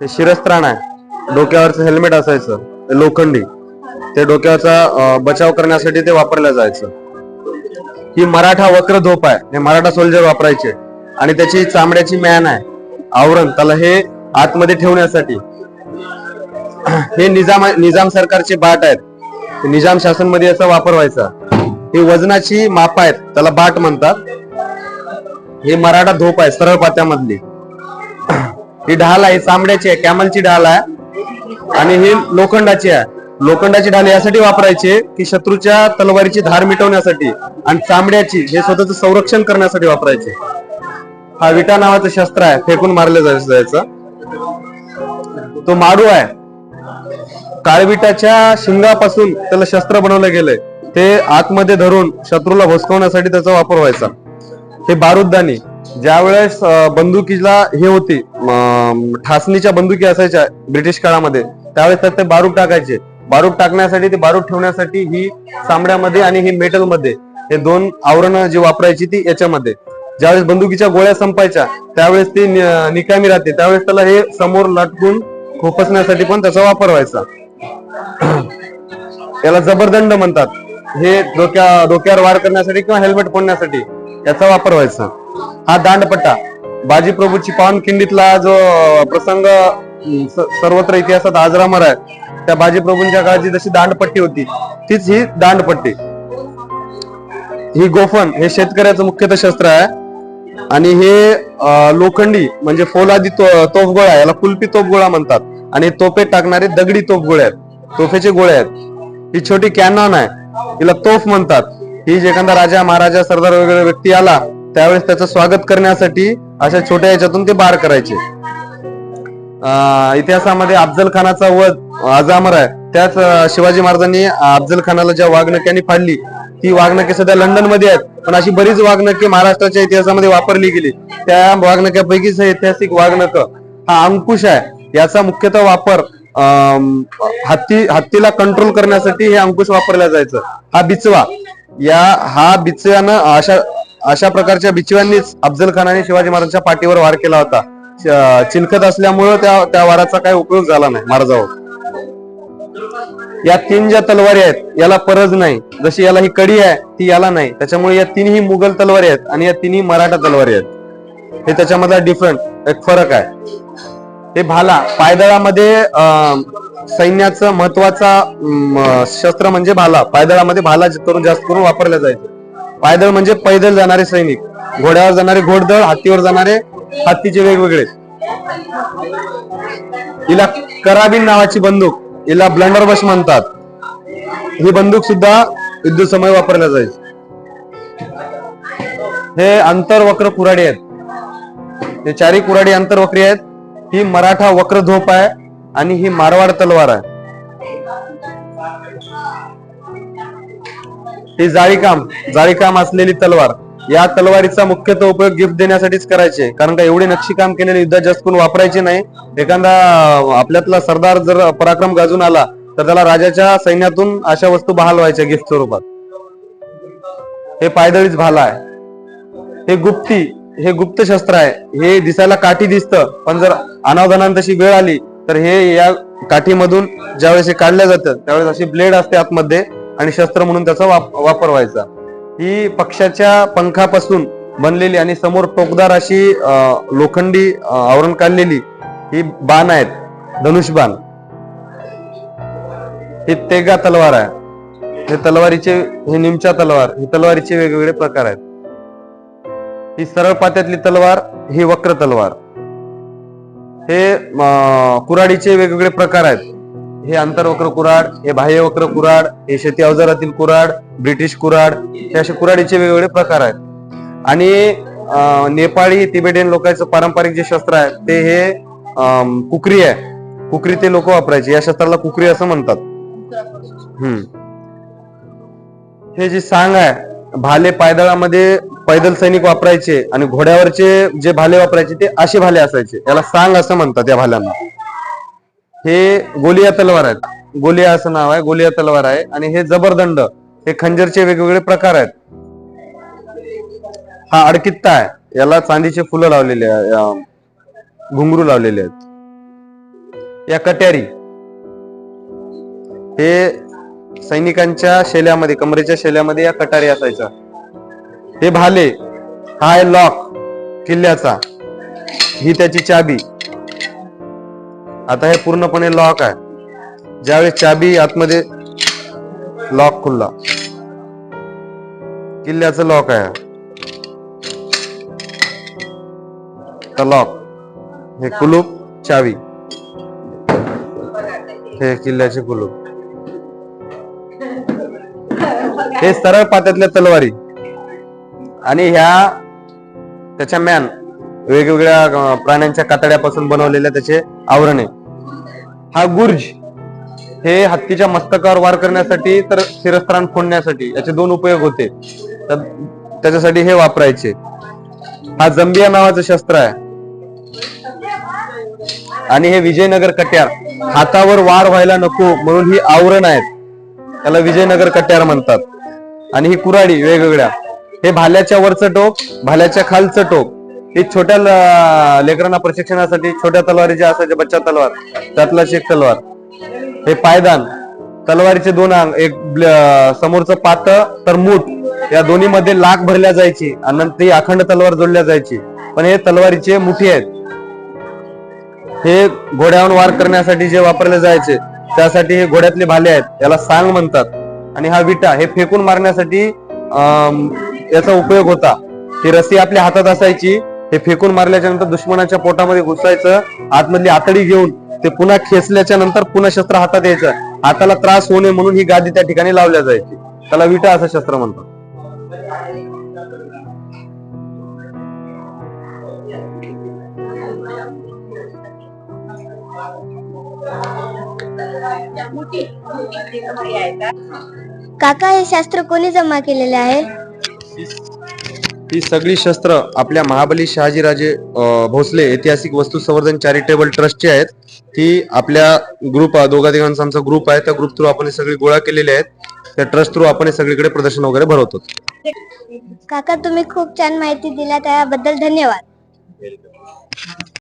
ते शिरस्त्राण आहे. डोक्यावरचं हेल्मेट असायचं ते लोखंडी. ते डोक्याचा बचाव करण्यासाठी ते वापरलं जायचं. ही मराठा वक्र धोप आहे. हे मराठा सोल्जर वापरायचे. आणि त्याची चामड्याची मॅन आहे. आवरण त्याला हे आतमध्ये ठेवण्यासाठी. हे निजाम निजाम सरकारचे बाट आहेत. निजाम शासनमध्ये याचा वापर व्हायचा. हे वजनाची माप आहेत त्याला बाट म्हणतात. हे मराठा धोप आहे सरळ पात्यामधली. ही ढाल आहे चांबड्याची आहे कॅमलची ढाल आहे. आणि ही लोखंडाची आहे. लोखंडाची ढाल यासाठी वापरायची की शत्रूच्या तलवारीची धार मिटवण्यासाठी आणि चांबड्याची हे स्वतःच संरक्षण करण्यासाठी वापरायचे. हा विटा नावाचं शस्त्र आहे फेकून मारलं जायचं जायचं. तो माडू आहे. काळविटाच्या शिंगापासून त्याला शस्त्र बनवलं गेलंय. ते आतमध्ये धरून शत्रूला भोसकवण्यासाठी त्याचा वापर व्हायचा. हे बारुद्दानी ज्या वेळेस बंदुकीला हे होती ठासणीच्या बंदुकी असायच्या ब्रिटिश काळामध्ये त्यावेळेस तर ते बारूद टाकायचे. बारूद टाकण्यासाठी ते बारूद ठेवण्यासाठी ही चांबड्यामध्ये आणि ही मेटलमध्ये हे दोन आवरण जी वापरायची ती याच्यामध्ये. ज्यावेळेस बंदुकीच्या गोळ्या संपायच्या त्यावेळेस ती निकामी राहते. त्यावेळेस त्याला हे समोर लटकून खोपसण्यासाठी पण त्याचा वापर व्हायचा. याला जबरदंड म्हणतात. हे डोक्या डोक्यावर वार करण्यासाठी किंवा हेल्मेट फोडण्यासाठी याचा वापर व्हायचा. हा दांडपट्टा. बाजीप्रभूची पावनखिंडीतला जो प्रसंग सर्वत्र इतिहासात आजरामर आहे त्या बाजीप्रभूंच्या काळाची जशी दांडपट्टी होती तीच ही दांडपट्टी. ही गोफन हे शेतकऱ्याचं मुख्यतः शस्त्र आहे आणि हे लोखंडी म्हणजे फोलादी तो- तोफगोळा याला कुल्पी तोफगोळा म्हणतात. आणि तोफे टाकणारे दगडी तोफगोळे आहेत तोफेचे गोळे आहेत. ही छोटी कॅनॉन आहे हिला तोफ म्हणतात. ही जे एखादा राजा महाराजा सरदार वगैरे व्यक्ती आला त्यावेळेस त्याचं स्वागत करण्यासाठी अशा छोट्या याच्यातून ते बार करायचे. अं, इतिहासामध्ये अफजल खानाचा वध अजामर आहे. त्याच शिवाजी महाराजांनी अफजल खानाला ज्या वाघनक्यांनी फाडली ती वाघनके सध्या लंडनमध्ये आहेत. पण अशी बरीच वाघनके महाराष्ट्राच्या इतिहासामध्ये वापरली गेली. त्या वाघनक्यापैकीच ऐतिहासिक वाघनक हा अंकुश आहे. याचा मुख्यतः वापर अं, हत्ती हत्तीला कंट्रोल करण्यासाठी हे अंकुश वापरला जायचं. हा बिचवा. या हा बिचव्यानं अशा अशा प्रकारच्या बिचव्यांनीच अफजल खानाने शिवाजी महाराजांच्या पाठीवर वार केला होता. चिलखत असल्यामुळं त्या त्या वाराचा काही उपयोग झाला नाही महाराजावर. या तीन ज्या तलवारी आहेत याला परज नाही. जशी याला ही कडी आहे ती याला नाही. त्याच्यामुळे या तीनही मुघल तलवारी आहेत आणि या तिन्ही मराठा तलवारी आहेत. हे त्याच्यामधला डिफरंट एक फरक आहे. हे भाला पायदळामध्ये अं, सैन्याचं महत्त्वाचा शस्त्र म्हणजे भाला. पायदळामध्ये भाला करून जास्त करून वापरल्या जायचं. पायदळ म्हणजे पैदल जाणारे सैनिक. घोड्यावर जाणारे घोडदळ हत्तीवर जाणारे हत्तीचे वेगवेगळे. हिला कराबीन नावाची बंदूक हिला ब्लंडरबश म्हणतात. ही बंदूक सुद्धा युद्ध समय वापरल्या जाईल. हे अंतरवक्र कुराडी आहेत. हे चारी कुराडी अंतरवक्री आहेत. ही मराठा वक्र धोप आहे आणि ही मारवाड तलवार आहे. ही जाळीकाम जाळीकाम असलेली तलवार. या तलवारीचा मुख्यतः उपयोग गिफ्ट देण्यासाठीच करायचे. कारण का एवढे नक्षीकाम केलेले युद्धात जास्त करून वापरायचे नाही. एखादा आपल्यातला सरदार जर पराक्रम गाजून आला तर त्याला राजाच्या सैन्यातून अशा वस्तू बहाल व्हायच्या गिफ्ट स्वरूपात. हे पायदळीच भाला आहे. हे गुप्ती हे गुप्त शस्त्र आहे. हे दिसायला काठी दिसतं पण जर अनावधानाने तशी वेळ आली तर हे या काठीमधून ज्यावेळेस हे काढलं जातं त्यावेळेस अशी ब्लेड असते आतमध्ये. आणि शस्त्र म्हणून त्याचा वाप- वापर व्हायचा. ही पक्षाच्या पंखापासून बनलेली आणि समोर टोकदार अशी लोखंडी आवरण काढलेली ही बाण आहेत. धनुष्यबाण ही तेगा तलवार आहे. हे तलवारीचे हे निमच्या तलवार ही तलवारीचे वेगवेगळे प्रकार आहेत. ही सरळ पात्यातली तलवार ही वक्र तलवार. हे कुराडीचे वेगवेगळे प्रकार आहेत. हे आंतरवक्र कुराड हे बाह्यवक्र कुराड हे शेती अवजारातील कुराड ब्रिटिश कुराड हे असे कुराडीचे वेगवेगळे प्रकार आहेत. आणि नेपाळी तिबेटियन लोकांचं पारंपरिक जे शस्त्र आहे ते हे अं, कुकरी आहे. कुकरी ते लोक वापरायचे. या शस्त्राला कुकरी असं म्हणतात. हम्म. हे जे सांग आहे भाले पायदळामध्ये पैदल सैनिक वापरायचे आणि घोड्यावरचे जे भाले वापरायचे ते असे भाले असायचे. याला सांग असं म्हणतात या भाल्यांना. हे गोलिया तलवार आहेत. गोलिया असं नाव आहे गोलिया तलवार आहे. आणि हे जबरदंड हे खंजरचे वेगवेगळे प्रकार आहेत. हा अडकित्ता आहे. याला चांदीचे फुलं लावलेले घुंगरू लावलेले आहेत. या कट्यारी हे सैनिकांच्या शेल्यामध्ये कमरेच्या शेल्यामध्ये या कटारी असायचा हे भाले हा आहे लॉक किल्ल्याचा ही त्याची चाबी. आता हे पूर्णपणे लॉक आहे. ज्यावेळेस चाबी आतमध्ये लॉक खुलला किल्ल्याचं लॉक आहे. लॉक हे कुलूप चावी. हे किल्ल्याचे कुलूप. हे सरळ पात्यातल्या तलवारी. आणि ह्या त्याच्या मॅन वेगवेगळ्या प्राण्यांच्या कातड्यापासून बनवलेल्या त्याचे आवरणे. हा गुर्ज हे हत्तीच्या मस्तकावर वार करण्यासाठी तर शिरस्त्राण फोडण्यासाठी याचे दोन उपयोग होते. तर त्याच्यासाठी हे वापरायचे. हा जंबिया नावाचं शस्त्र आहे. आणि हे विजयनगर कट्यार. हातावर वार व्हायला नको म्हणून ही आवरण आहेत. त्याला विजयनगर कट्यार म्हणतात. आणि ही कुराडी वेगवेगळ्या. हे भाल्याच्या वरचं टोक भाल्याच्या खालचं टोक. हे छोट्या लेकरांना प्रशिक्षणासाठी छोट्या तलवारी ज्या असायच्या बच्चा तलवार त्यातलाच एक तलवार. हे पायदान तलवारीचे दोन अंग एक समोरचं पात तर मूठ या दोन्ही मध्ये लाख भरल्या जायची आणि नंतर ही अखंड तलवार जोडल्या जायची. पण हे तलवारीचे मुठी आहेत. हे घोड्यावर वार करण्यासाठी जे वापरले जायचे त्यासाठी हे घोड्यातले भाले आहेत. याला सांग म्हणतात. आणि हा विटा हे फेकून मारण्यासाठी अं, याचा उपयोग होता. ही रस्सी आपल्या हातात असायची हे फेकून मारल्याच्या नंतर दुश्मनाच्या पोटामध्ये घुसायचं आतमधली आतडी घेऊन ते पुन्हा खेचल्याच्या नंतर पुन्हा शस्त्र हातात यायचं. हाताला त्रास होऊ नये म्हणून ही गादी त्या ठिकाणी लावल्या जायची. त्याला विटा असं शस्त्र म्हणतात. काका हे शास्त्र कोणी जमा केलेले आहे? ही सगळी शस्त्र आपल्या महाबली शहाजीराजे भोसले ऐतिहासिक वस्तू संवर्धन चॅरिटेबल ट्रस्टची आहेत. ती आपल्या ग्रुप दोघा तिघांचा आमचा ग्रुप आहे. त्या ग्रुप थ्रू आपण सगळी गोळा केलेले आहेत. त्या ट्रस्ट थ्रू आपण सगळीकडे प्रदर्शन वगैरे भरवतो. काका तुम्ही खूप छान माहिती दिला त्याबद्दल धन्यवाद.